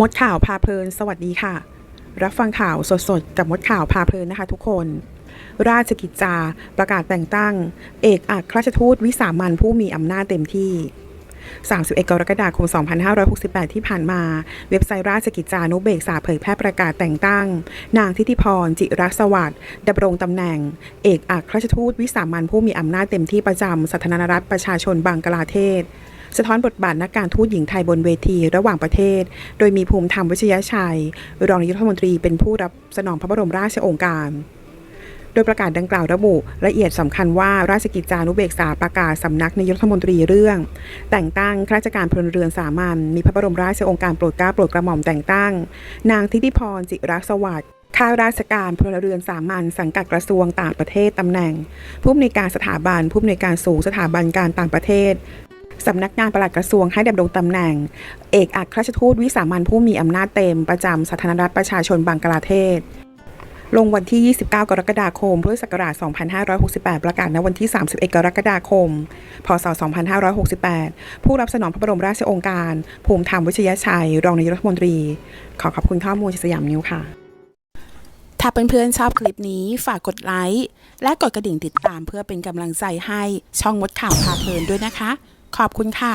มดข่าวพาเพลิน สวัสดีค่ะ รับฟังข่าวสดๆกับมดข่าวพาเพลินนะคะทุกคน ราชกิจจาประกาศแต่งตั้ง เอกอัครราชทูตวิสามันผู้มีอำนาจเต็มที่ 31 กรกฎาคม 2568 ที่ผ่านมา เว็บไซต์ราชกิจจานุเบกษาเผยแพร่ประกาศแต่งตั้ง นางทิติพร จิรัสวัสดิ์ดำรงตำแหน่ง เอกอัครราชทูตวิสามันผู้มีอำนาจเต็มที่ประจำสาธารณรัฐประชาชนบังกลาเทศ สะท้อนบทบาทนักการทูตหญิงไทยบนเวทีระหว่างประเทศ โดยมีภูมิธรรมวิชยชัย รองนายกรัฐมนตรีเป็นผู้รับสนองพระบรมราชโองการ โดยประกาศดังกล่าวระบุละเอียดสำคัญว่าราชกิจจานุเบกษาประกาศสำนักนายกรัฐมนตรีเรื่อง แต่งตั้งข้าราชการพลเรือนสามัญมีพระบรมราชโองการโปรดเกล้าโปรดกระหม่อมแต่งตั้ง นางทิติพรจิรักสวัสดิ์ข้าราชการพลเรือนสามัญสังกัดกระทรวงต่างประเทศตำแหน่ง ผู้อำนวยการสถาบัน ผู้อำนวยการสูงสถาบันการต่างประเทศ สำนักงานปลัดกระทรวงให้ดำรงตำแหน่ง เอกอัครราชทูตวิสามันผู้มีอำนาจเต็มประจำสาธารณรัฐประชาชนบังกลาเทศ ลงวันที่ 29 กรกฎาคมพุทธศักราช 2568 ประกาศณวันที่ 31 กรกฎาคม พศ 2568 ผู้รับสนองพระบรมราชโองการ ภูมิธรรมวิชยชัย รองนายกรัฐมนตรี ขอขอบคุณข้อมูลจากสยามนิวค่ะถ้าเพื่อนๆชอบคลิปนี้ฝากกดไลค์และกดกระดิ่งติดตามเพื่อเป็นกำลังใจให้ช่องมดข่าวพาเพลินด้วยนะคะ ขอบคุณค่ะ